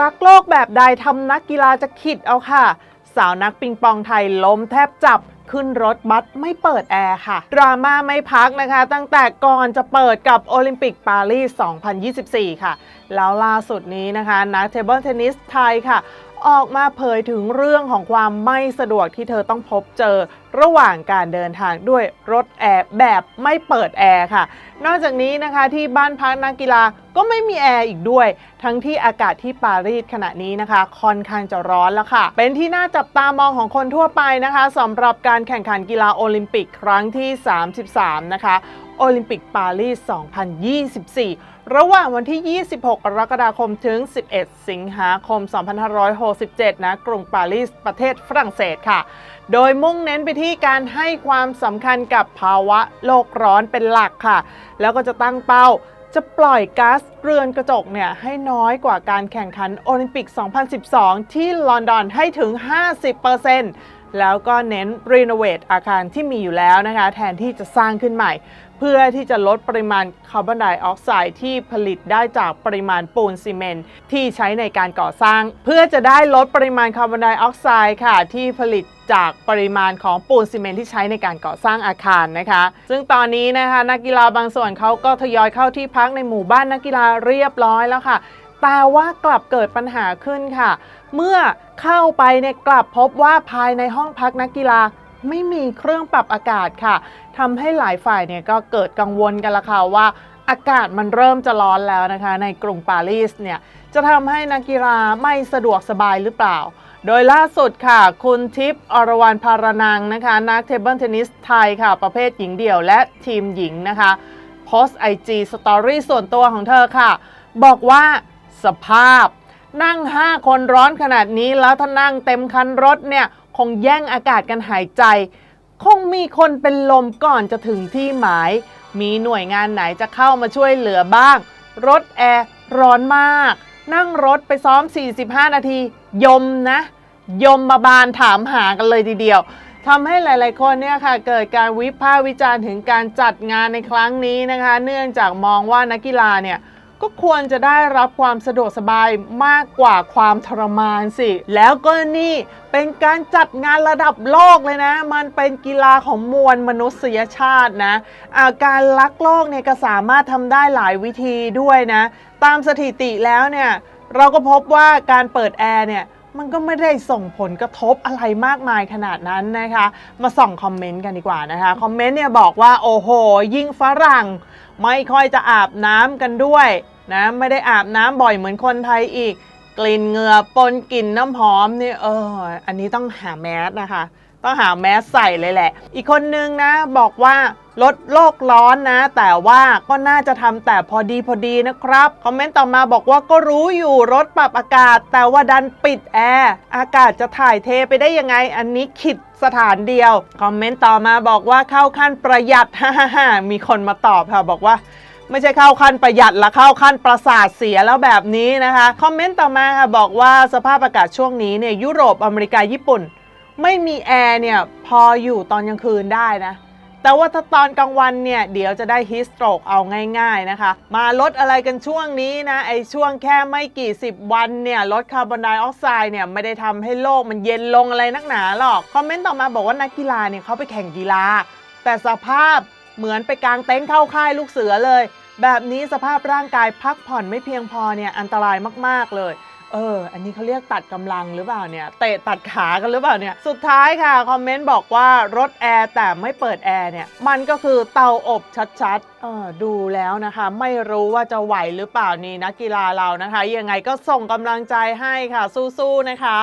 รักโลกแบบใดทำนักกีฬาจะขิดเอาค่ะ สาวนักปิงปองไทยล้มแทบจับขึ้นรถบัสไม่เปิดแอร์ค่ะ ดราม่าไม่พักนะคะ ตั้งแต่ก่อนจะเปิดกับโอลิมปิกปารีส 2024 ค่ะ แล้วล่าสุดนี้นะคะนักเทเบิลเทนนิสไทยค่ะ ออกมาเผยถึงเรื่องของความไม่สะดวกที่เธอต้องพบเจอ ระหว่างการเดินทางด้วยรถแอร์แบบไม่เปิดแอร์ค่ะ นอกจากนี้นะคะที่บ้านพักนักกีฬาก็ไม่มีแอร์อีกด้วย ทั้งที่อากาศที่ปารีสขณะนี้นะคะ ค่อนข้างจะร้อนแล้วค่ะ เป็นที่น่าจับตามองของคนทั่วไปนะคะสำหรับการแข่งขันกีฬาโอลิมปิกครั้งที่ 33 นะคะโอลิมปิกปารีส 2024 ระหว่างวันที่ 26 กรกฎาคม ถึง 11 สิงหาคม 2567 นะ กรุงปารีส ประเทศฝรั่งเศสค่ะ โดยมุ่งเน้นไปที่การให้ความสำคัญกับภาวะโลกร้อนเป็นหลักค่ะ แล้วก็จะตั้งเป้าจะปล่อยก๊าซเรือนกระจกเนี่ยให้น้อยกว่าการแข่งขันโอลิมปิก 2012 ที่ลอนดอนให้ถึง 50%แล้วก็เน้นรีโนเวทอาคารที่มีอยู่แล้วนะคะ แทนที่จะสร้างขึ้นใหม่ เพื่อที่จะลดปริมาณคาร์บอนไดออกไซด์ที่ผลิตได้จากปริมาณปูนซีเมนต์ที่ใช้ในการก่อสร้าง เพื่อจะได้ลดปริมาณคาร์บอนไดออกไซด์ค่ะ ที่ผลิตจากปริมาณของปูนซีเมนต์ที่ใช้ในการก่อสร้างอาคารนะคะ ซึ่งตอนนี้นะคะนักกีฬาบางส่วนเขาก็ทยอยเข้าที่พักในหมู่บ้านนักกีฬาเรียบร้อยแล้วค่ะแต่ว่ากลับเกิดปัญหาขึ้นค่ะ เมื่อเข้าไปเนี่ยกลับพบว่าภายในห้องพักนักกีฬา ไม่มีเครื่องปรับอากาศค่ะทำให้หลายฝ่ายเนี่ยก็เกิดกังวลกันละค่ะว่าอากาศมันเริ่มจะร้อนแล้วนะคะ ในกรุงปารีสเนี่ยจะทำให้นักกีฬาไม่สะดวกสบายหรือเปล่า โดยล่าสุดค่ะ คุณทิพย์อรวรรณพารนังนะคะ นักเทเบิลเทนนิสไทยค่ะ ประเภทหญิงเดี่ยวและทีมหญิงนะคะโพสต์ไอจีสตอรี่ส่วนตัวของเธอค่ะ บอกว่าสภาพนั่ง 5 คนร้อนขนาดนี้แล้วถ้านั่งเต็มคันรถเนี่ย คงแย่งอากาศกันหายใจ คงมีคนเป็นลมก่อนจะถึงที่หมาย มีหน่วยงานไหนจะเข้ามาช่วยเหลือบ้าง รถแอร์ร้อนมาก นั่งรถไปซ้อม 45 นาที ยมนะ ยมมาบาลถามหากันเลยทีเดียวทำให้หลาย ๆ คนเนี่ยค่ะเกิดการวิพากษ์วิจารณ์ถึงการจัดงานในครั้งนี้นะคะ เนื่องจากมองว่านักกีฬาเนี่ย ก็ควรจะได้รับความสะดวกสบายมากกว่าความทรมานสิ แล้วก็นี่เป็นการจัดงานระดับโลกเลยนะ มันเป็นกีฬาของมวลมนุษยชาตินะอาการลักโลกเนี่ยก็สามารถทำได้หลายวิธีด้วยนะ ตามสถิติแล้วเนี่ยเราก็พบว่าการเปิดแอร์เนี่ยมันก็ไม่ได้ส่งผลกระทบอะไรมากมายขนาดนั้นนะคะ มาส่องคอมเมนต์กันดีกว่านะคะ คอมเมนต์เนี่ยบอกว่า โอ้โห ยิ่งฝรั่ง ไม่ค่อยจะอาบน้ำกันด้วยนะไม่ได้อาบน้ำบ่อยเหมือนคนไทยอีก กลิ่นเหงื่อปนกลิ่นน้ำหอมนี่เอออันนี้ต้องหาแมสนะคะ ต้องหาแมสใส่เลยแหละ อีกคนนึงนะบอกว่าลดโลกร้อนนะ แต่ว่าก็น่าจะทำแต่พอดีพอดีนะครับ คอมเมนต์ต่อมาบอกว่าก็รู้อยู่รถปรับอากาศ แต่ว่าดันปิดแอร์อากาศจะถ่ายเทไปได้ยังไง อันนี้ขิดสถานเดียว คอมเมนต์ต่อมาบอกว่าเข้าขั้นประหยัดฮ่าฮ่ามีคนมาตอบค่ะบอกว่าไม่ใช่เข้าขั้นประหยัดละเข้าขั้นประสาทเสียแล้วแบบนี้นะคะ คอมเมนต์ต่อมาค่ะบอกว่าสภาพอากาศช่วงนี้เนี่ยยุโรปอเมริกาญี่ปุ่น ไม่มีแอร์เนี่ยพออยู่ตอนกลางคืนได้นะ แต่ว่าถ้าตอนกลางวันเนี่ยเดี๋ยวจะได้ฮิสโตรกเอาง่ายๆนะคะ มาลดอะไรกันช่วงนี้นะไอช่วงแค่ไม่กี่สิบวันเนี่ยลดคาร์บอนไดออกไซด์เนี่ยไม่ได้ทำให้โลกมันเย็นลงอะไรนักหนาหรอก คอมเมนต์ต่อมาบอกว่านักกีฬาเนี่ยเขาไปแข่งกีฬา แต่สภาพเหมือนไปกางเต็นท์เข้าค่ายลูกเสือเลย แบบนี้สภาพร่างกายพักผ่อนไม่เพียงพอเนี่ยอันตรายมากๆเลย เออ อันนี้เขาเรียกตัดกำลังหรือเปล่าเนี่ย เตะตัดขากันหรือเปล่าเนี่ย สุดท้ายค่ะ คอมเมนต์บอกว่ารถแอร์แต่ไม่เปิดแอร์เนี่ย มันก็คือเตาอบชัดๆ เออดูแล้วนะคะ ไม่รู้ว่าจะไหวหรือเปล่านี่นักกีฬาเรานะคะ ยังไงก็ส่งกำลังใจให้ค่ะสู้ๆนะคะ